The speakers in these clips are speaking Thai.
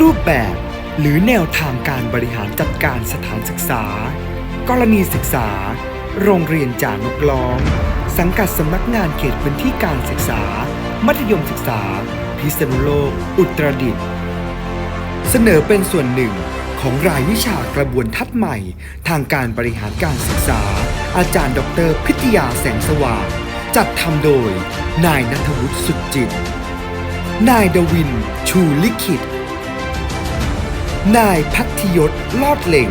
รูปแบบหรือแนวทางการบริหารจัดการสถานศึกษา กรณีศึกษา โรงเรียนจานกล้อง สังกัดสำนักงานเขตพื้นที่การศึกษา มัธยมศึกษา พิษณุโลก อุตรดิตถ์เสนอเป็นส่วนหนึ่งของรายวิชากระบวนทัศน์ใหม่ ทางการบริหารการศึกษา อาจารย์ดรพิทยาแสงสว่าง จัดทำโดย นายนัทวุฒิสุดจิต นายดวิน ชูลิขิต นายพัทยศลอดเหล่ง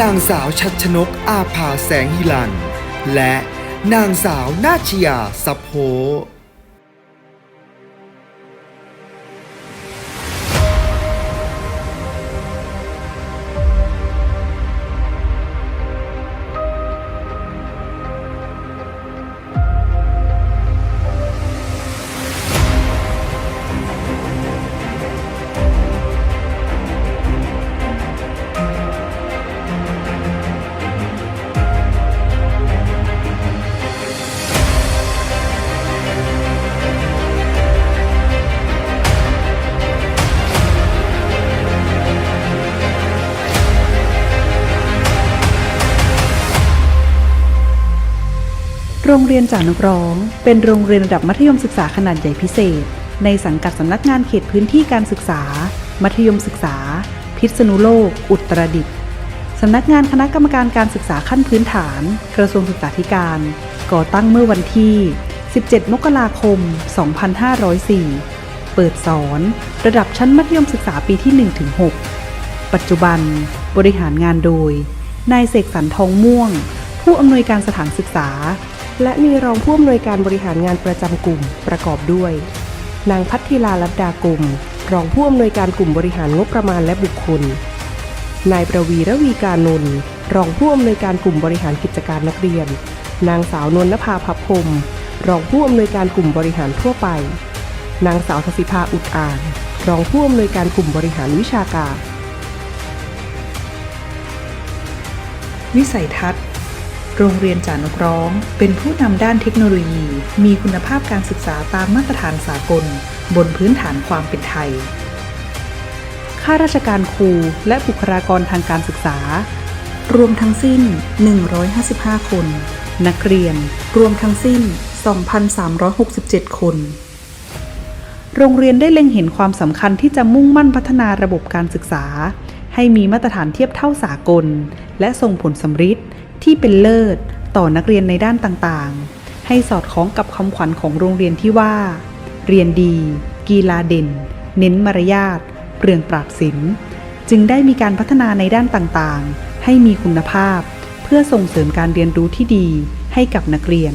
นางสาวชัดชนกอาภาแสงฮิลัน และนางสาวนาชยาสัพโพ รงเรียนจ่านักร้อง เป็นโรงเรียนระดับมัธยมศึกษาขนาดใหญ่พิเศษ ในสังกัดสำนักงานเขตพื้นที่การศึกษา มัธยมศึกษา พิษณุโลก อุตรดิตถ์สำนักงานคณะกรรมการการศึกษาขั้นพื้นฐาน กระทรวงศึกษาธิการ ก่อตั้งเมื่อวันที่ 17 มกราคม 2504 เปิดสอน ระดับชั้นมัธยมศึกษาปีที่ 1-6 ปัจจุบัน บริหารงานโดย นายเสกสรรทองม่วง ผู้อำนวยการสถานศึกษา และมีรองผู้อำนวยการบริหารงานประจำกลุ่มประกอบด้วย นางพัทธิลาลัดดากลุ่ม รองผู้อำนวยการกลุ่มบริหารงบประมาณและบุคคล นายประวีระวีการนนท์รองผู้อำนวยการกลุ่มบริหารกิจการนักเรียน นางสาวนวลนภาพับพรมรองผู้อำนวยการกลุ่มบริหารทั่วไป นางสาวทศิภาอุดอ่าน รองผู้อำนวยการกลุ่มบริหารวิชาการ วิสัยทัศน์ โรงเรียนจานกร้อง เป็นผู้นำด้านเทคโนโลยี มีคุณภาพการศึกษาตามมาตรฐานสากล บนพื้นฐานความเป็นไทย ข้าราชการครูและบุคลากรทางการศึกษา รวมทั้งสิ้น 155 คน นักเรียน รวมทั้งสิ้น 2,367 คน โรงเรียนได้เล็งเห็นความสำคัญที่จะมุ่งมั่นพัฒนาระบบการศึกษา ให้มีมาตรฐานเทียบเท่าสากล และส่งผลสำฤทธิ์ ที่เป็นเลิศต่อนักเรียนในด้านต่างๆ ให้สอดคล้องกับคำขวัญของโรงเรียนที่ว่า เรียนดี กีฬาเด่น เน้นมารยาทเปลืองปราดศิลป์จึงได้มีการพัฒนาในด้านต่างๆ ให้มีคุณภาพ เพื่อส่งเสริมการเรียนรู้ที่ดีให้กับนักเรียน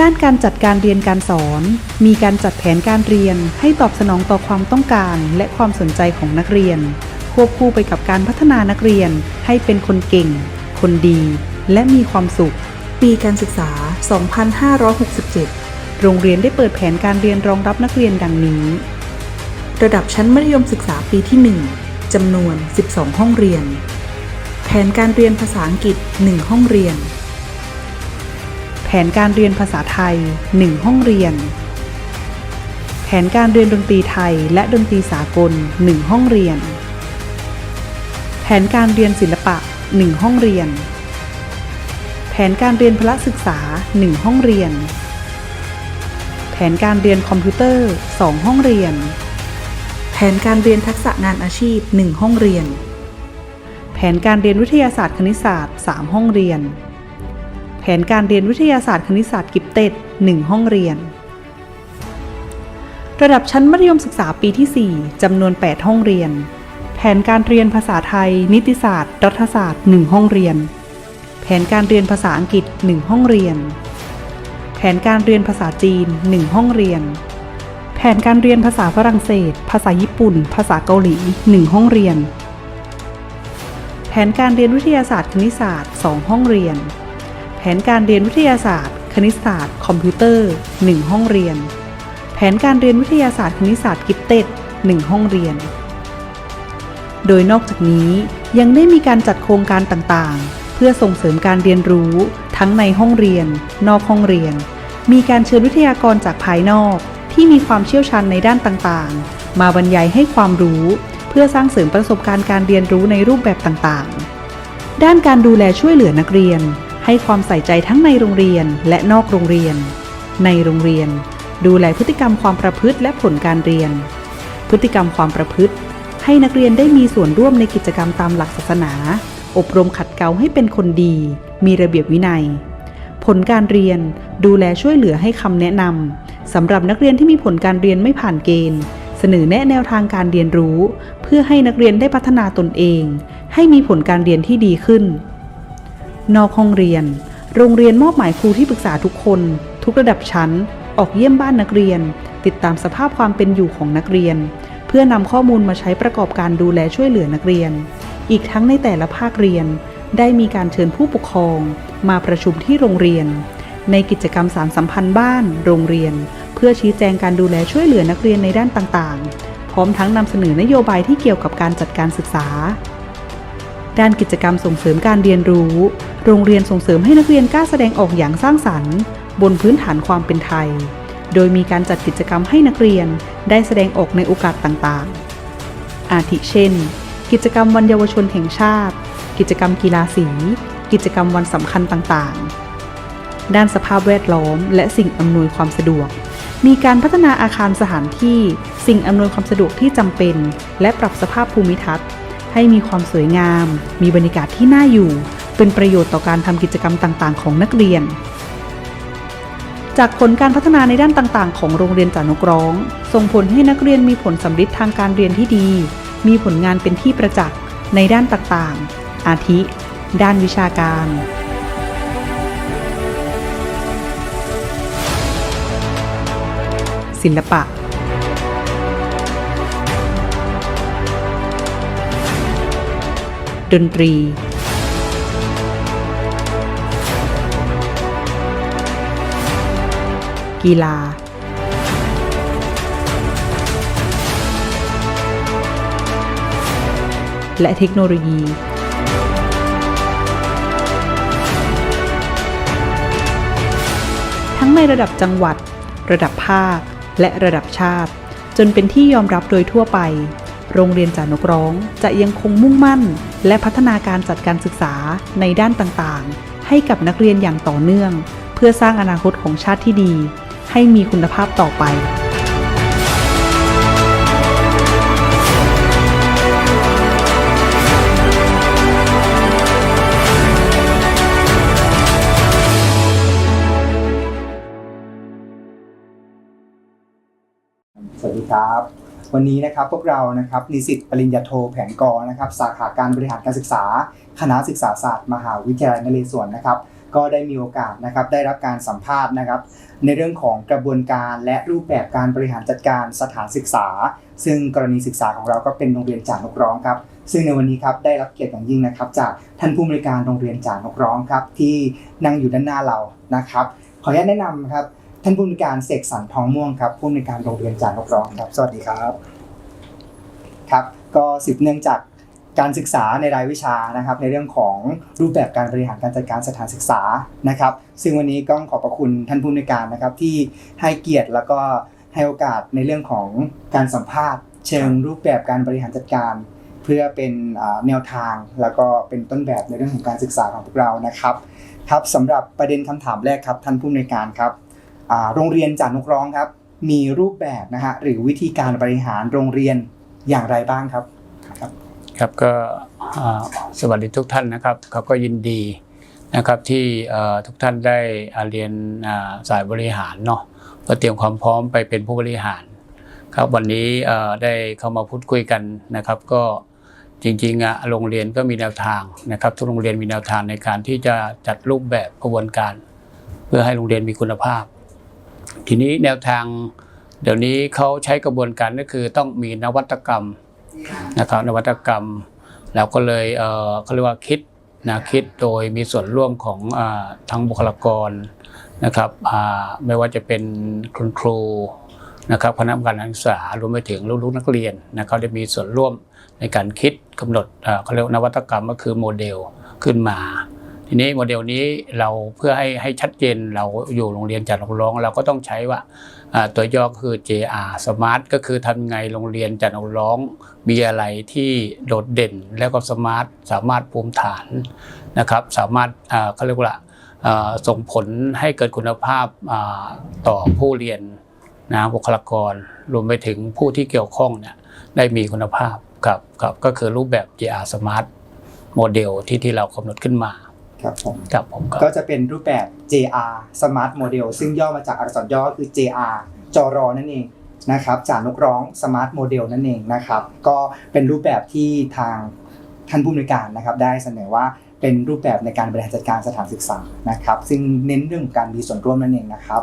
ด้านการจัดการเรียนการสอน มีการจัดแผนการเรียนให้ตอบสนองต่อความต้องการและความสนใจของนักเรียน ควบคู่ไปกับการพัฒนานักเรียนให้เป็นคนเก่ง คนดี และมีความสุข ปีการศึกษา 2567 โรงเรียนได้เปิดแผนการเรียนรองรับนักเรียนดังนี้ ระดับชั้นมัธยมศึกษาปีที่ 1จำนวน 12 ห้องเรียน แผนการเรียนภาษาอังกฤษ 1 ห้องเรียน แผนการเรียนภาษาไทย 1 ห้องเรียน แผนการเรียนดนตรีไทยและดนตรีสากล 1 ห้องเรียน แผนการเรียนศิลปะ 1 ห้องเรียน แผนการเรียนพละศึกษา 1 ห้องเรียน แผนการเรียนคอมพิวเตอร์ 2 ห้องเรียน แผนการเรียนทักษะงานอาชีพ 1 ห้องเรียน แผนการเรียนวิทยาศาสตร์คณิตศาสตร์ 3 ห้องเรียน แผนการเรียนวิทยาศาสตร์คณิตศาสตร์กิฟเต็ด 1 ห้องเรียน ระดับชั้นมัธยมศึกษาปีที่ 4 จำนวน 8 ห้องเรียน แผนการเรียนภาษาไทย นิติศาสตร์ รัฐศาสตร์ 1 ห้องเรียน แผนการเรียนภาษาอังกฤษ 1 ห้องเรียน แผนการเรียนภาษาจีน 1 ห้องเรียน แผนการเรียนภาษาฝรั่งเศส ภาษาญี่ปุ่น ภาษาเกาหลี 1 ห้องเรียน แผนการเรียนวิทยาศาสตร์คณิตศาสตร์ 2 ห้องเรียน แผนการเรียนวิทยาศาสตร์ คณิตศาสตร์ คอมพิวเตอร์ 1 ห้องเรียน แผนการเรียนวิทยาศาสตร์คณิตศาสตร์กิฟเต็ด 1 ห้องเรียน โดยนอกจากนี้ยังได้มีการจัดโครงการต่างๆ เพื่อส่งเสริมการเรียนรู้ ทั้งในห้องเรียน นอกห้องเรียน มีการเชิญวิทยากรจากภายนอก ที่มีความเชี่ยวชาญในด้านต่างๆ มาบรรยายให้ความรู้ เพื่อสร้างเสริมประสบการณ์การเรียนรู้ในรูปแบบต่างๆ ด้านการดูแลช่วยเหลือนักเรียน ให้ความใส่ใจทั้งในโรงเรียนและนอกโรงเรียน ในโรงเรียน ดูแลพฤติกรรมความประพฤติและผลการเรียน พฤติกรรมความประพฤติให้นักเรียนได้มีส่วนร่วมในกิจกรรมตามหลักศาสนา อบรมขัดเกลาให้เป็นคนดี มีระเบียบวินัย ผลการเรียนดูแลช่วยเหลือให้คำแนะนำสำหรับนักเรียนที่มีผลการเรียนไม่ผ่านเกณฑ์ เสนอแนะแนวทางการเรียนรู้ เพื่อให้นักเรียนได้พัฒนาตนเอง ให้มีผลการเรียนที่ดีขึ้น นอกห้องเรียน โรงเรียนมอบหมายครูที่ปรึกษาทุกคน ทุกระดับชั้น ออกเยี่ยมบ้านนักเรียน ติดตามสภาพความเป็นอยู่ของนักเรียน เพื่อนำข้อมูลมาใช้ประกอบการดูแลช่วยเหลือนักเรียน อีกทั้งในแต่ละภาคเรียน ได้มีการเชิญผู้ปกครอง มาประชุมที่โรงเรียน ในกิจกรรมสารสัมพันธ์บ้าน โรงเรียน เพื่อชี้แจงการดูแลช่วยเหลือนักเรียนในด้านต่างๆ พร้อมทั้งนำเสนอนโยบายที่เกี่ยวกับการจัดการศึกษา ด้านกิจกรรมส่งเสริมการเรียนรู้ โรงเรียนส่งเสริมให้นักเรียนกล้าแสดงออกอย่างสร้างสรรค์ บนพื้นฐานความเป็นไทย โดยมีการจัดกิจกรรมให้นักเรียนได้แสดงออกในโอกาสต่างๆ อาทิเช่น กิจกรรมวันเยาวชนแห่งชาติ กิจกรรมกีฬาสี กิจกรรมวันสำคัญต่างๆ ด้านสภาพแวดล้อม และสิ่งอำนวยความสะดวก มีการพัฒนาอาคารสถานที่ สิ่งอำนวยความสะดวกที่จำเป็น และปรับสภาพภูมิทัศน์ ให้มีความสวยงาม มีบรรยากาศที่น่าอยู่ เป็นประโยชน์ต่อการทำกิจกรรมต่างๆ ของนักเรียนจากผลการพัฒนาในด้านต่างๆ ของโรงเรียนจานกร้อง ส่งผลให้นักเรียนมีผลสำฤทธิ์ทางการเรียนที่ดี มีผลงานเป็นที่ประจักษ์ในด้านต่างๆ อาทิ ด้านวิชาการ ศิลปะ ดนตรี กีฬา และเทคโนโลยี ทั้งในระดับจังหวัด ระดับภาค และระดับชาติ จนเป็นที่ยอมรับโดยทั่วไป โรงเรียนจานกร้องจะยังคงมุ่งมั่น และพัฒนาการจัดการศึกษาในด้านต่างๆ ให้กับนักเรียนอย่างต่อเนื่อง เพื่อสร้างอนาคตของชาติที่ดี ให้มีคุณภาพต่อไป วัสดีครับ วันนี้นะครับพวกเรานะครับนิสิตปริญญาโทแผนกอนะครับ สาขาการบริหารการศึกษา คณะศึกษาศาสตร์มหาวิทยาลัยนเรศวรนะครับ ก็ได้มีโอกาสนะครับได้รับการสัมภาษณ์นะครับ ในเรื่องของกระบวนการและรูปแบบการบริหารจัดการสถานศึกษา ซึ่งกรณีศึกษาของเราก็เป็นโรงเรียนจ่านกร้องครับซึ่งในวันนี้ครับได้รับเกียรติอย่างยิ่งนะครับ จากท่านผู้อำนวยการโรงเรียนจ่านกร้องครับที่นั่งอยู่ด้านหน้าเรานะครับขออนุญาตแนะนำครับ ท่านผู้อำนวยการเสกสรรทองม่วงครับผู้อำนวยการโรงเรียนจานนกร้องครับ สวัสดีครับครับก็สืบเนื่องจากการศึกษาในรายวิชานะครับ ในเรื่องของรูปแบบการบริหารการจัดการสถานศึกษานะครับ ซึ่งวันนี้ก็ขอบพระคุณท่านผู้อำนการนะครับที่ให้เกียรติแล้วก็ให้โอกาสในเรื่องของการสัมภาษณ์ เชิงรูปแบบการบริหารจัดการ เพื่อเป็นแนวทาง แล้วก็เป็นต้นแบบในเรื่องของการศึกษาของพวกเรานะครับ ครับสำหรับประเด็นคำถามแรกครับท่านผู้อำนการครับ โรงเรียนจานกร้องครับ มีรูปแบบนะฮะหรือวิธีการบริหารโรงเรียนอย่างไรบ้างครับ ครับก็สวัสดีทุกท่านนะครับเขาก็ยินดีนะครับที่ทุกท่านได้เรียนสายบริหารเนาะเพื่อเตรียมความพร้อมไปเป็นผู้บริหาร ครับวันนี้ได้เข้ามาพูดคุยกันนะครับ ก็จริงๆอะโรงเรียนก็มีแนวทางนะครับ ทุกโรงเรียนมีแนวทางในการที่จะจัดรูปแบบกระบวนการ เพื่อให้โรงเรียนมีคุณภาพ ทีนี้แนวทางเดี๋ยวนี้เขาใช้กระบวนการก็คือต้องมีนวัตกรรมนะครับนวัตกรรมเราก็เลยเอ่อเขาเรียกว่าคิดนะคิดโดยมีส่วนร่วมของอาทั้งบุคลากรนะครับอ่าไม่ว่าจะเป็นคุณครูนะครับคณะกรรมการศึกษารวมไปถึงลูกๆนักเรียนนะครับได้มีส่วนร่วมในการคิดกำหนดอ่าเขาเรียกว่านวัตกรรมก็คือโมเดลขึ้นมา ทีนี้โมเดลนี้เราเพื่อให้ให้ชัดเจนเราอยู่โรงเรียนจัดร้องเราก็ต้องใช้ว่าตัวย่อคือ JR Smart ก็คือทำไงโรงเรียนจัดอาร้องมีอะไรที่โดดเด่นแล้วก็สมาร์ทสามารถภูมิฐานนะครับ สามารถเขาเรียกว่าส่งผลให้เกิดคุณภาพต่อผู้เรียนนะบุคลากร รวมไปถึงผู้ที่เกี่ยวข้องเนี่ยได้มีคุณภาพครับครับก็คือรูปแบบ JR Smart โมเดลที่ที่เรากำหนดขึ้นมา ครับผมครับผมครับก็จะเป็นรูปแบบ JR Smart Model ซึ่งย่อมาจากอักษรย่อคือ JR จรอนั่นเองนะครับจากนกร้อง Smart Model นั่นเองนะครับ ก็เป็นรูปแบบที่ทางท่านผู้อำนวยการนะครับ ได้เสนอว่าเป็นรูปแบบในการบริหารจัดการสถานศึกษานะครับ ซึ่งเน้นเรื่องของการมีส่วนร่วมนั่นเองนะครับ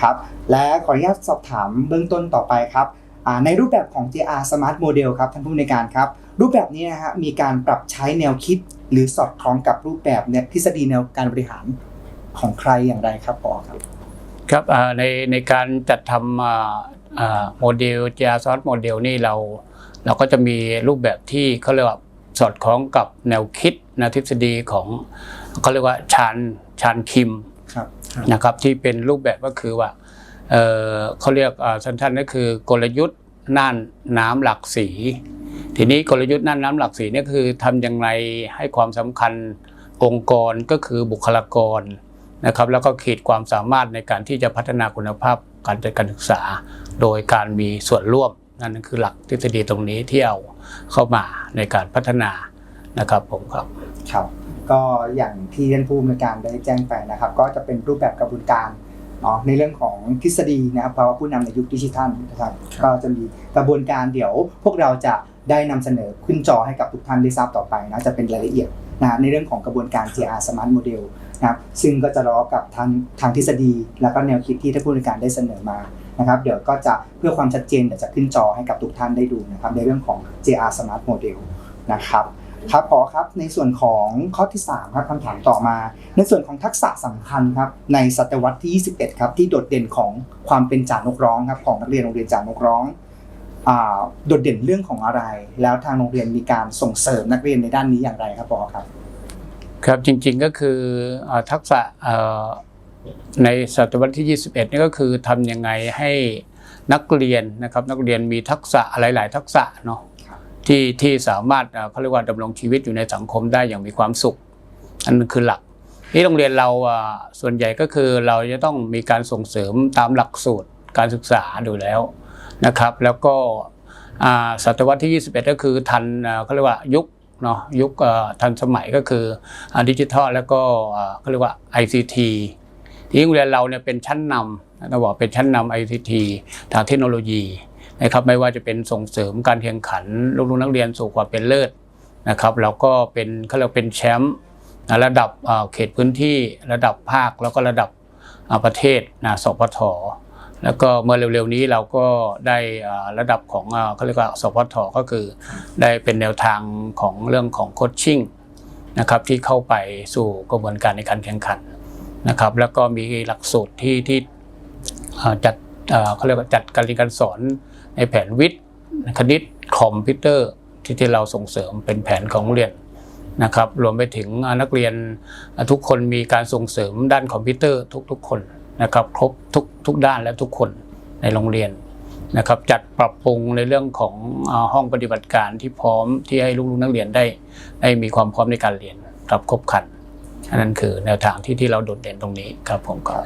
ครับและขออนุญาตสอบถามเบื้องต้นต่อไปครับอ่าในรูปแบบของ JR Smart Model ครับท่านผู้อำนวยการครับ รูปแบบนี้นะฮะมีการปรับใช้แนวคิด หรือสอดคล้องกับรูปแบบเนี่ยทฤษฎีแนวการบริหารของใครอย่างไรครับปอครับครับอ่าในในการจัดทำอ่าอ่าโมเดล JR s o r t โมเดลนี่เรา เราก็จะมีรูปแบบที่เขาเรียกว่าสอดคล้องกับแนวคิดนะทฤษฎีของเขาเรียกว่าชานชานคิมครับนะครับที่เป็นรูปแบบก็คือว่าเอ่อเขาเรียกอ่าสั้นๆก็คือกลยุทธ์น่านน้ำหลักสี ทีนี้กลยุทธ์น่นน้ำหลักสีนี่คือทำอย่างไรให้ความสำคัญองค์กรก็คือบุคลากรนะครับแล้วก็ขีดความสามารถในการที่จะพัฒนาคุณภาพการจัดการศึกษา โดยการมีส่วนร่วมนั่นคือหลักทฤษฎีตรงนี้ที่เอาเข้ามาในการพัฒนานะครับผมครับครับ ก็อย่างที่ท่านผู้อำนวยการได้แจ้งไปนะครับ ก็จะเป็นรูปแบบกระบวนการเนาะในเรื่องของทฤษฎีนะครับเพราะว่าผู้นำในยุคดิจิทัลนะครับ ก็จะมีกระบวนการเดี๋ยวพวกเราจะ ได้นำเสนอขึ้นจอให้กับทุกท่านได้ทราบต่อไปนะจะเป็นรายละเอียดนะในเรื่องของกระบวนการ JR Smart Model นะครับซึ่งก็จะล้อกับทางทางทฤษฎี แล้วก็แนวคิดที่ท่านผู้อำนการได้เสนอมานะครับ เดี๋ยวก็จะเพื่อความชัดเจนเดี๋ยวจะขึ้นจอให้กับทุกท่านได้ดูนะครับในเรื่องของ JR Smart Model นะครับครับพอครับในส่วนของข้อที่ 3 ครับคำถามต่อมา ในส่วนของทักษะสำคัญครับในศตวรรษที่ 21 ครับที่โดดเด่นของความเป็นจ่านกร้องครับของนักเรียนโรงเรียนจ่านกร้อง โดดเด่นเรื่องของอะไร แล้วทางโรงเรียนมีการส่งเสริมนักเรียนในด้านนี้อย่างไรครับพอครับ ครับจริงๆก็คือเอ่อทักษะเอ่อในศตวรรษที่ 21 นี่ก็คือทำยังไงให้นักเรียนนะครับนักเรียนมีทักษะหลาย ๆ ทักษะเนาะครับที่ที่สามารถเอ่อเขาเรียกว่าดำรงชีวิตอยู่ในสังคมได้อย่างมีความสุข อันนั้นคือหลักที่โรงเรียนเราอะส่วนใหญ่ก็คือเราจะต้องมีการส่งเสริมตามหลักสูตรการศึกษาดูแล้ว นะครับ แล้วก็ศตวรรษที่ 21 ก็คือทันเขาเรียกว่ายุคเนาะยุคทันสมัยก็คือดิจิทัลแล้วก็เขาเรียกว่า ICT ที่โรงเรียนเราเนี่ยเป็นชั้นนำต้องบอกเป็นชั้นนำ ICT ทางเทคโนโลยีนะครับไม่ว่าจะเป็นส่งเสริมการแข่งขันลูกนักเรียนสู่ความเป็นเลิศนะครับเราก็เป็นเขาเรียกเป็นแชมป์ระดับเขตพื้นที่ระดับภาคแล้วก็ระดับประเทศนะสปท แล้วก็เมื่อเร็วๆนี้เราก็ได้ระดับของเขาเรียกว่าสพทก็คือ ได้เป็นแนวทางของเรื่องของโคชชิ่งนะครับที่เข้าไปสู่กระบวนการในการแข่งขันนะครับแล้วก็มีหลักสูตรที่ที่จัดเขาเรียกว่าจัดการเรียนการสอนในแผนวิทย์คณิตคอมพิวเตอร์ที่ที่เราส่งเสริมเป็นแผนของเรียนนะครับรวมไปถึงนักเรียนทุกคนมีการส่งเสริมด้านคอมพิวเตอร์ทุกๆคน นะครับครบทุกทุกด้านและทุกคนในโรงเรียนนะครับจัดปรับปรุงในเรื่องของห้องปฏิบัติการที่พร้อมที่ให้ลูกๆนักเรียนได้ได้มีความพร้อมในการเรียนครับครบครันอันนั้นคือแนวทางที่ที่เราโดดเด่นตรงนี้ครับผมก็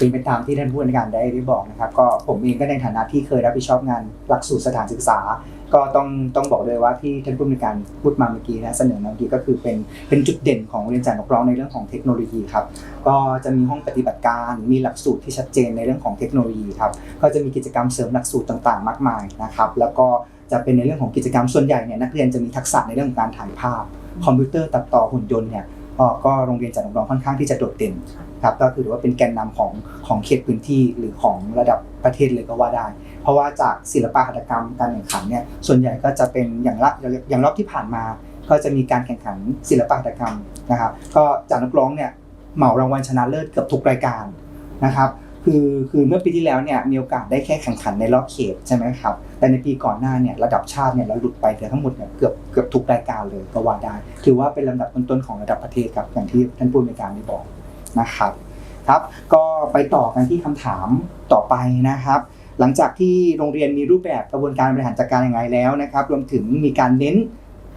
เป็นไปตามที่ท่านผู้อำนวยการได้ได้บอกนะครับ ก็ผมเองก็ในฐานะที่เคยรับผิดชอบงานหลักสูตรสถานศึกษา ก็ต้องต้องบอกเลยว่าที่ท่านผู้อำนวยการพูดมาเมื่อกี้นะเสนอมาเมื่อกี้ก็คือเป็นเป็นจุดเด่นของโรงเรียนจ่านกร้องในเรื่องของเทคโนโลยีครับก็จะมีห้องปฏิบัติการมีหลักสูตรที่ชัดเจนในเรื่องของเทคโนโลยีครับก็จะมีกิจกรรมเสริมหลักสูตรต่างๆ มากมายนะครับแล้วก็จะเป็นในเรื่องของกิจกรรมส่วนใหญ่เนี่ยนักเรียนจะมีทักษะในเรื่องของการถ่ายภาพ คอมพิวเตอร์ตัดต่อหุ่นยนต์เนี่ยก็โรงเรียนจัดอบรองค่อนข้างที่จะโดดเด่น ครับก็คือถือว่าเป็นแกนนำของของเขตพื้นที่หรือของระดับประเทศเลยก็ว่าได้ เพราะว่าจากศิลปะหัตถกรรมการแข่งขันเนี่ยส่วนใหญ่ก็จะเป็นอย่างละอย่างรอบที่ผ่านมา ก็จะมีการแข่งขันศิลปะหัตถกรรมนะครับก็จากนักร้องเนี่ยเหมารางวัลชนะเลิศเกือบทุกรายการนะครับคือคือเมื่อปีที่แล้วเนี่ยมีโอกาสได้แค่แข่งขันในรอบเขตใช่ไหมครับแต่ในปีก่อนหน้าเนี่ยระดับชาติเนี่ยเราหลุดไปแต่ทั้งหมดเนี่ยเกือบเกือบทุกรายการเลยก็ว่าได้ ถือว่าเป็นลำดับต้นๆของระดับประเทศครับอย่างที่ท่านผู้อำนวยการได้บอก นะครับครับก็ไปต่อกันที่คำถามต่อไปนะครับ หลังจากที่โรงเรียนมีรูปแบบกระบวนการบริหารจัดการยังไงแล้วนะครับ รวมถึงมีการเน้น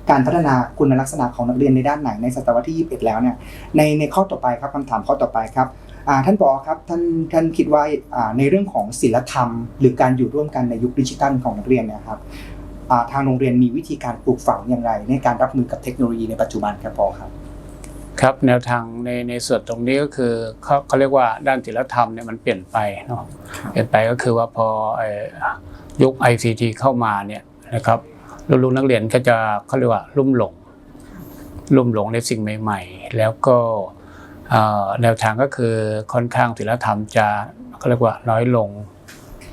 การพัฒนาคุณลักษณะของนักเรียนในด้านไหนในศตวรรษที่ 21 แล้วเนี่ยในในข้อต่อไปครับคำถามข้อต่อไปครับท่านปอครับท่านท่านคิดว่าในเรื่องของศิลธรรม หรือการอยู่ร่วมกันในยุคดิจิทัลของนักเรียนนะครับทางโรงเรียนมีวิธีการปลูกฝังอย่างไร ในการรับมือกับเทคโนโลยีในปัจจุบันครับปอครับ ครับแนวทางในในส่วนตรงนี้ก็คือเขาเขาเรียกว่าด้านศิลธรรมเนี่ยมันเปลี่ยนไปเนาะครับเปลี่ยนไปก็คือว่าพอเอ่อยุค ICT เข้ามาเนี่ยนะครับลูกๆนักเรียนก็จะเขาเรียกว่าลุ่มหลงลุ่มหลงในสิ่งใหม่ ๆ แล้วก็เอ่อแนวทางก็คือค่อนข้างศิลธรรมจะเขาเรียกว่าน้อยลง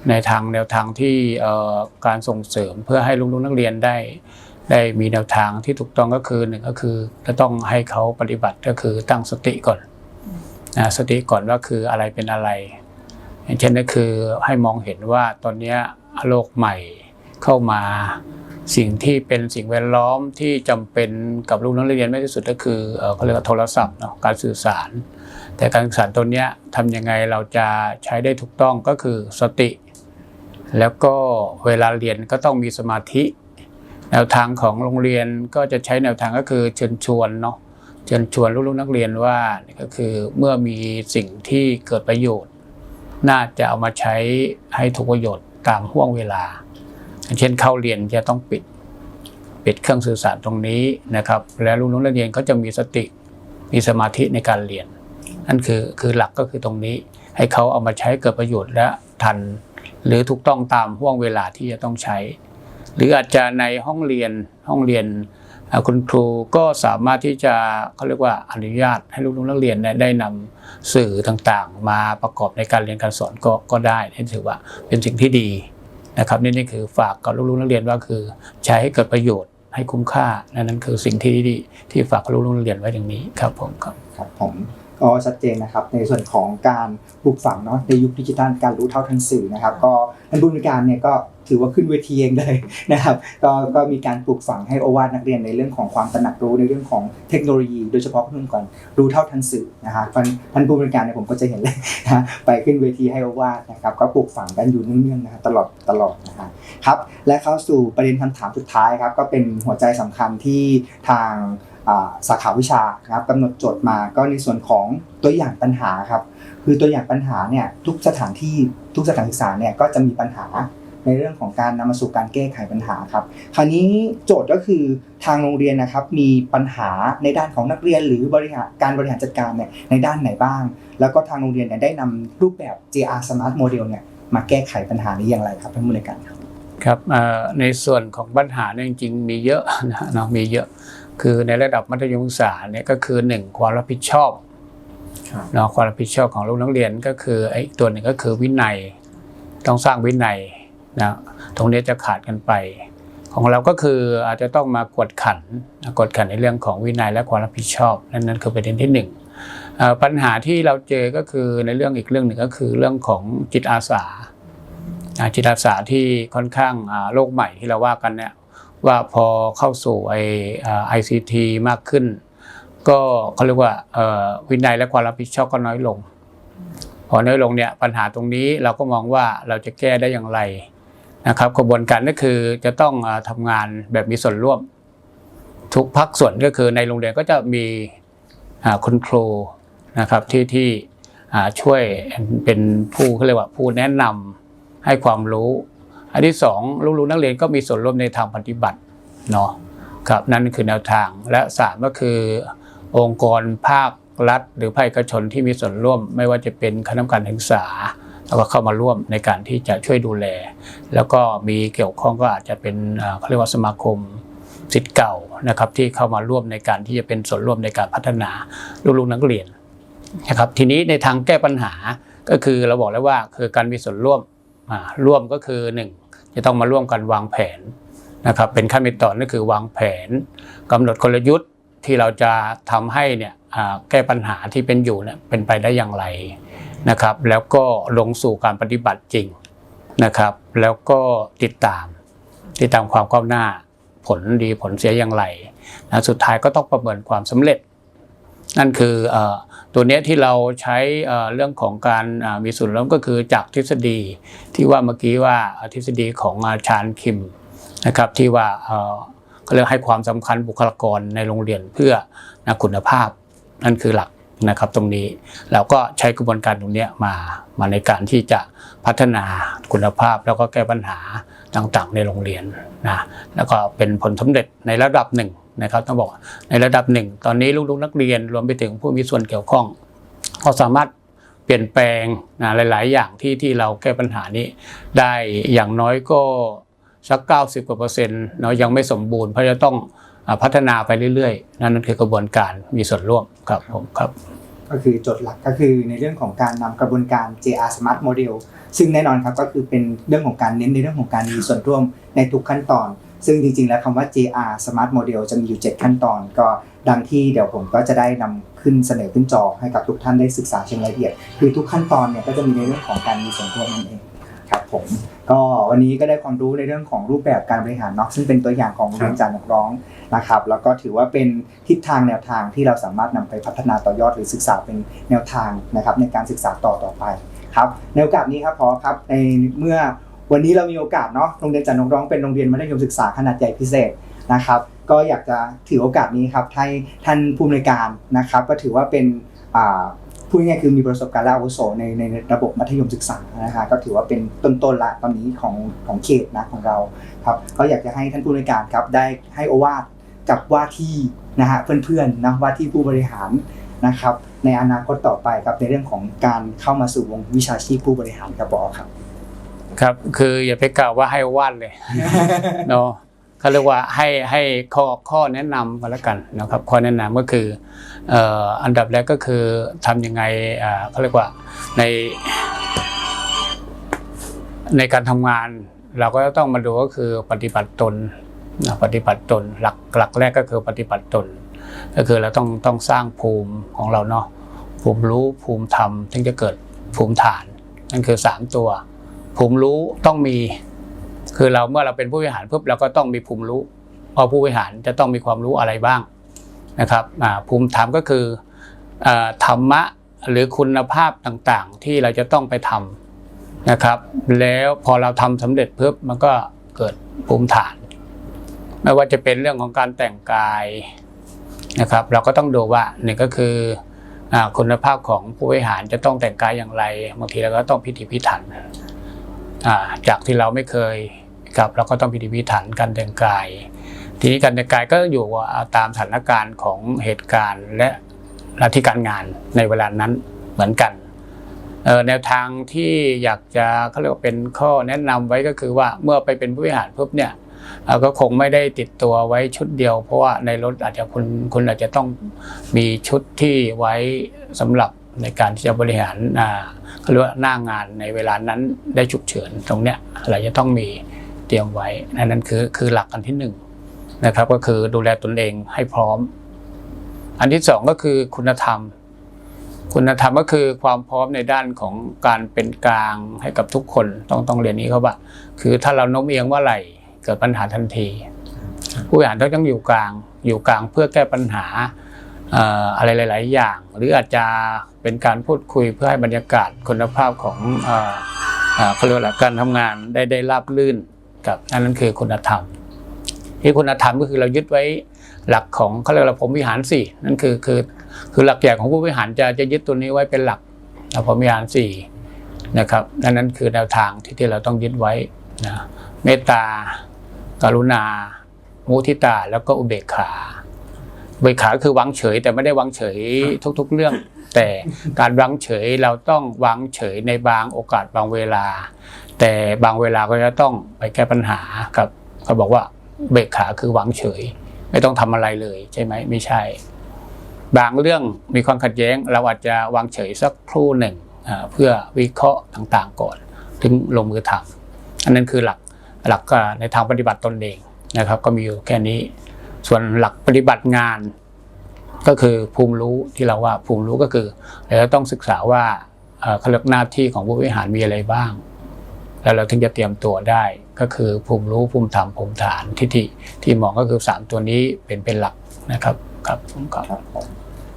ในทางแนวทางที่เอ่อการส่งเสริมเพื่อให้ลูกๆนักเรียนได้ ได้มีแนวทางที่ถูกต้องก็คือหนึ่งก็คือจะต้องให้เขาปฏิบัติก็คือตั้งสติก่อนนะสติก่อนว่าคืออะไรเป็นอะไรอย่างเช่นก็คือให้มองเห็นว่าตอนเนี้ยโลกใหม่เข้ามาสิ่งที่เป็นสิ่งแวดล้อมที่จำเป็นกับลูกนักเรียนมากที่สุดก็คือเอ่อเขาเรียกว่าโทรศัพท์เนาะการสื่อสาร แต่การสื่อสารตัวเนี้ยทำยังไงเราจะใช้ได้ถูกต้องก็คือสติ แล้วก็เวลาเรียนก็ต้องมีสมาธิ แนวทางของโรงเรียนก็จะใช้แนวทางก็คือเชิญชวนเนาะเชิญชวนลูกๆนักเรียนว่าก็คือเมื่อมีสิ่งที่เกิดประโยชน์ น่าจะเอามาใช้ให้ถูกประโยชน์ตามห่วงเวลา เช่นเข้าเรียนจะต้องปิดปิดเครื่องสื่อสารตรงนี้นะครับ แล้วลูกๆนักเรียนก็จะมีสติมีสมาธิในการเรียน นั่นคือคือหลักก็คือตรงนี้ ให้เขาเอามาใช้เกิดประโยชน์และทัน หรือถูกต้องตามห่วงเวลาที่จะต้องใช้ หรืออาจจะในห้องเรียนห้องเรียนคุณครูก็สามารถที่จะเขาเรียกว่าอนุญาตให้ลูกๆนักเรียนได้นำสื่อต่างๆ มาประกอบในการเรียนการสอนก็ก็ได้นี่ถือว่าเป็นสิ่งที่ดีนะครับนี่นี่คือฝากกับลูกๆนักเรียนว่าคือ ใช้ให้เกิดประโยชน์ให้คุ้มค่านั่นคือสิ่งที่ดีที่ฝากกับลูกๆนักเรียนไว้อย่างนี้ครับผมครับครับผม ก็ชัดเจนนะครับในส่วนของการปลูกฝังเนาะในยุคดิจิทัลการรู้เท่าทันสื่อนะครับ ก็ท่านผู้บริการเนี่ยก็ถือว่าขึ้นเวทีเองเลยนะครับก็ก็มีการปลูกฝังให้โอวาทนักเรียนในเรื่องของความตระหนักรู้ในเรื่องของเทคโนโลยี โดยเฉพาะเรื่องของรู้เท่าทันสื่อนะฮะท่านท่านผู้บริการเนี่ยผมก็จะเห็นเลยนะฮะไปขึ้นเวทีให้โอวาทนะครับก็ปลูกฝังกันอยู่เนื่องๆนะฮะตลอดตลอดนะฮะครับและเข้าสู่ประเด็นคำถามสุดท้ายครับก็เป็นหัวใจสำคัญที่ทางอ่า สาขาวิชาครับกำหนดโจทย์มาก็ในส่วนของตัวอย่างปัญหาครับคือตัวอย่างปัญหาเนี่ยทุกสถานที่ทุกสถานศึกษาเนี่ยก็จะมีปัญหาในเรื่องของการนำมาสู่การแก้ไขปัญหาครับ คราวนี้โจทย์ก็คือทางโรงเรียนนะครับมีปัญหาในด้านของนักเรียนหรือบริหารการบริหารจัดการเนี่ยในด้านไหนบ้าง แล้วก็ทางโรงเรียนเนี่ยได้นำรูปแบบ JR Smart Model เนี่ยมาแก้ไขปัญหานี้อย่างไรครับท่านผู้ในการครับครับในส่วนของปัญหาเนี่ยจริงๆมีเยอะนะมีเยอะ คือในระดับมัธยมศึกษาเนี่ยก็คือหนึ่งความรับผิดชอบครับเนาะความรับผิดชอบของลูกนักเรียนก็คือไอ้ตัวหนึ่งก็คือวินัยต้องสร้างวินัยนะตรงนี้จะขาดกันไป ของเราก็คืออาจจะต้องมากวดขันนะกวดขันในเรื่องของวินัยและความรับผิดชอบนั่นนั่นคือประเด็นที่หนึ่งเอ่อปัญหาที่เราเจอก็คือในเรื่องอีกเรื่องหนึ่งก็คือเรื่องของจิตอาสาอ่าจิตอาสาที่ค่อนข้างอ่าโลกใหม่ที่เราว่ากันเนี่ย ว่าพอเข้าสู่ไอไอซีทีมากขึ้น ก็เขาเรียกว่าวินัยและความรับผิดชอบก็น้อยลง พอน้อยลงเนี่ยปัญหาตรงนี้เราก็มองว่าเราจะแก้ได้อย่างไรนะครับกระบวนการก็คือจะต้องอาทำงานแบบมีส่วนร่วม ทุกพักส่วนก็คือในโรงเรียนก็จะมีอ่าคุณครูนะครับที่ที่ช่วยเป็นผู้เขาเรียกว่าผู้แนะนำให้ความรู้ อันที่สองลูกๆนักเรียนก็มีส่วนร่วมในทางปฏิบัติเนาะครับนั่นคือแนวทางและสามก็คือ องค์กรภาครัฐ หรือภาคเอกชนที่มีส่วนร่วม ไม่ว่าจะเป็นคณะกรรมการศึกษาแล้วก็เข้ามาร่วมในการที่จะช่วยดูแล แล้วก็มีเกี่ยวข้องก็อาจจะเป็นเอ่อเขาเรียกว่าสมาคมสิทธิ์เก่านะครับ ที่เข้ามาร่วมในการที่จะเป็นส่วนร่วมในการพัฒนาลูกๆนักเรียนนะครับ ทีนี้ในทางแก้ปัญหาก็คือเราบอกแล้วว่าคือการมีส่วนร่วมร่วมก็คือหนึ่ง จะต้องมาร่วมกันวางแผนนะครับเป็นขั้นเป็นตอนก็คือวางแผนกำหนดกลยุทธ์ที่เราจะทำให้เนี่ยแก้ปัญหาที่เป็นอยู่เนี่ยเป็นไปได้อย่างไรนะครับ แล้วก็ลงสู่การปฏิบัติจริงนะครับ แล้วก็ติดตามติดตามความก้าวหน้าผลดีผลเสียอย่างไรนะสุดท้ายก็ต้องประเมินความสำเร็จ นั่นคืออตัวนี้ที่เราใช้เรื่องของการมีส่วนร่วมก็คือจากทฤษฎีที่ว่าเมื่อกี้ว่าทฤษฎีของอาชานคิมนะครับที่ว่าเอ่อเขาเรียกให้ความสำคัญบุคลากรในโรงเรียนเพื่อนะคุณภาพ นั่นคือหลักนะครับตรงนี้เราก็ใช้กระบวนการตรงนี้มามาในการที่จะพัฒนาคุณภาพแล้วก็แก้ปัญหาต่างๆ ในโรงเรียนนะแล้วก็เป็นผลสำเร็จในระดับหนึ่ง นะครับต้องบอกในระดับหนึ่งตอนนี้ลูกๆนักเรียนรวมไปถึงผู้มีส่วนเกี่ยวข้อง ก็สามารถเปลี่ยนแปลงนะหลาย ๆ อย่างที่ที่เราแก้ปัญหานี้ ได้อย่างน้อยก็สัก 90กว่าเปอร์เซ็นต์เนาะยังไม่สมบูรณ์เพราะจะต้องพัฒนาไปเรื่อย ๆ นั่นคือกระบวนการมีส่วนร่วมครับผมครับก็คือโจทย์หลักก็คือในเรื่องของการนำกระบวนการ JR Smart Model ซึ่งแน่นอนครับก็คือเป็นเรื่องของการเน้นในเรื่องของการมีส่วนร่วมในทุกขั้นตอน ซึ่งจริงๆ แล้วคำว่า JR Smart Model จะมีอยู่ 7 ขั้นตอน ก็ดังที่เดี๋ยวผมก็จะได้นำขึ้นเสนอขึ้นจอให้กับทุกท่านได้ศึกษาเชิงรายละเอียด คือทุกขั้นตอนเนี่ยก็จะมีในเรื่องของการมีส่วนร่วมนั่นเองครับผมก็วันนี้ก็ได้ความรู้ในเรื่องของรูปแบบการบริหารเนาะซึ่งเป็นตัวอย่างของโรงเรียนจานนักร้องนะครับ แล้วก็ถือว่าเป็นทิศทางแนวทางที่เราสามารถนำไปพัฒนาต่อยอดหรือศึกษาเป็นแนวทางนะครับในการศึกษาต่อต่อไปครับในโอกาสนี้ครับพอครับในเมื่อ วันนี้เรามีโอกาสเนาะโรงเรียนจันทร์นกร้องเป็นโรงเรียนมัธยมศึกษาขนาดใหญ่พิเศษนะครับก็อยากจะถือโอกาสนี้ครับให้ท่านผู้อำนวยการนะครับก็ถือว่าเป็นพูดง่ายคือมีประสบการณ์และอาวุโสในในระบบมัธยมศึกษานะฮะก็ถือว่าเป็นต้นๆละตอนนี้ของของเขตนะของเราครับก็อยากจะให้ท่านผู้อำนวยการครับได้ให้โอวาทกับว่าที่นะฮะเพื่อนๆนะว่าที่ผู้บริหารนะครับในอนาคตต่อไปครับในเรื่องของการเข้ามาสู่วงวิชาชีพผู้บริหารครับบอครับ ครับ คืออย่าไปกล่าวว่าให้วาดเลยเนาะเขาเรียกว่าให้ให้ข้อข้อแนะนำกันแล้วกันนะครับข้อแนะนำก็คือเอ่ออันดับแรกก็คือทำยังไงอ่าเขาเรียกว่าใน ในการทำงาน เราก็ต้องมาดูก็คือปฏิบัติตนนะปฏิบัติตนหลักหลักแรกก็คือปฏิบัติตน ก็คือเราต้องต้องสร้างภูมิของเราเนาะภูมิรู้ภูมิธรรมถึงจะเกิดภูมิฐาน นั่นคือสามตัว ภูมิรู้ต้องมี คือเราเมื่อเราเป็นผู้บริหารปุ๊บเราก็ต้องมีภูมิรู้เพราะผู้บริหารจะต้องมีความรู้อะไรบ้างนะครับภูมิธรรมก็คืออธรรมะหรือคุณภาพต่างๆ ที่เราจะต้องไปทำนะครับ แล้วพอเราทำสำเร็จปุ๊บมันก็เกิดภูมิฐาน ไม่ว่าจะเป็นเรื่องของการแต่งกายนะครับ เราก็ต้องดูว่าหนึ่งก็คืออคุณภาพของผู้บริหารจะต้องแต่งกายอย่างไรบางทีเราก็ต้องพิถีพิถัน จากที่เราไม่เคยครับเราก็ต้องพิถีพิถันการแต่งกาย ทีนี้การแต่งกายก็อยู่ว่าตามสถานการณ์ของเหตุการณ์และหน้าที่การงานในเวลานั้นเหมือนกันแนวทางที่อยากจะเขาเรียกว่าเป็นข้อแนะนำไว้ก็คือว่าเมื่อไปเป็นผู้บริหารปุ๊บเนี่ยก็คงไม่ได้ติดตัวไว้ชุดเดียว เพราะว่าในรถอาจจะคุณคุณอาจจะต้องมีชุดที่ไว้สำหรับในการที่จะบริหารอ่า เรียกว่าหน้างานในเวลานั้นได้ฉุกเฉินตรงเนี้ยเราจะต้องมีเตรียมไว้นั่นนั่นคือคือหลักอันที่หนึ่งนะครับ ก็คือดูแลตนเองให้พร้อม อันที่สองก็คือคุณธรรม คุณธรรมก็คือความพร้อมในด้านของการเป็นกลางให้กับทุกคนต้องต้องเรียนนี้เขาว่า คือถ้าเราโน้มเอียงว่าไหร่เกิดปัญหาทันที ผู้บริหารต้ององอยู่กลางอยู่กลางเพื่อแก้ปัญหาเอ่ออะไรหลาย ๆ อย่าง หรืออาจจะ เป็นการพูดคุยเพื่อให้บรรยากาศคุณภาพของเอ่อเอ่อเขาเรียกว่าอะไรการทำงานได้ได้ราบลื่นกับอันนั้นคือคุณธรรม ที่คุณธรรมก็คือเรายึดไว้หลักของเขาเรียกว่าผมวิหารสี่นั่นคือคือคือหลักใหญ่ของผู้บริหารจะจะยึดตัวนี้ไว้เป็นหลักผมวิหารสี่นะครับนั่นนั้นคือแนวทางที่ที่เราต้องยึดไว้นะเมตตา กรุณา มุทิตาแล้วก็อุเบกขาอุเบกขาคือวางเฉย แต่ไม่ได้วางเฉยทุก ๆ เรื่อง แต่การวางเฉยเราต้องวางเฉยในบางโอกาสบางเวลา แต่บางเวลาก็จะต้องไปแก้ปัญหาครับเขาบอกว่าเบรกขาคือวางเฉย ไม่ต้องทำอะไรเลย ใช่ไหมไม่ใช่ บางเรื่องมีความขัดแย้ง เราอาจจะวางเฉยสักครู่หนึ่งเพื่อวิเคราะห์ต่างๆก่อน ถึงลงมือทำอันนั้นคือหลักหลักในทางปฏิบัติตนเองนะครับ ก็มีอยู่แค่นี้ ส่วนหลักปฏิบัติงาน ก็คือภูมิรู้ที่เราว่าภูมิรู้ก็คือเราต้องศึกษาว่าเอ่อเขาเรียกหน้าที่ของผู้บริหารมีอะไรบ้าง แล้วเราถึงจะเตรียมตัวได้ก็คือภูมิรู้ภูมิธรรมภูมิฐานทิฏฐิที่มองก็คือสามตัวนี้เป็นเป็นหลักนะครับครับผมครับครับผม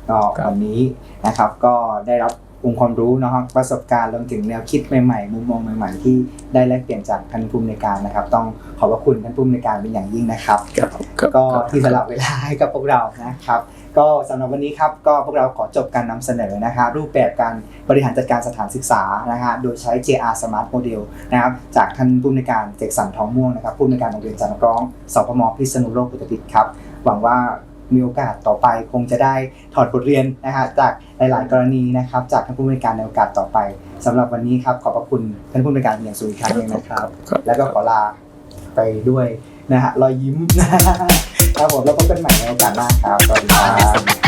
ก็ครับวันนี้นะครับก็ได้รับ องค์ความรู้นะครับประสบการณ์รวมถึงแนวคิดใหม่ๆ มุมมองใหม่ ๆ ที่ได้แลกเปลี่ยนจากท่านผู้อำนวยการนะครับ ต้องขอบพระคุณท่านผู้อำนวยการเป็นอย่างยิ่งนะครับครับครับก็ครับที่สละเวลาให้กับพวกเรานะครับ ก็สำหรับวันนี้ครับก็พวกเราขอจบการนำเสนอนะคะรูปแบบการบริหารจัดการสถานศึกษานะฮะโดยใช้ JR Smart Model นะครับจากท่านผู้อำนวยการเจกสันทองม่วงนะครับผู้อำนวยการโรงเรียนจันทร้องสพมพิษณุโลกอุตรดิตถ์ครับหวังว่า มีโอกาสต่อไปคงจะได้ถอดบทเรียนนะฮะจากหลาย ๆ กรณีนะครับ จากท่านผู้อำนวยการในโอกาสต่อไปสำหรับวันนี้ครับขอบพระคุณท่านผู้อำนวยการเป็นอย่างสูงอีกครั้งหนึงนะครับครับ แล้วก็ขอลาไปด้วยนะฮะรอยยิ้มครับผมแล้วพบกันใหม่ในโอกาสหน้าครับสวัสดีครับ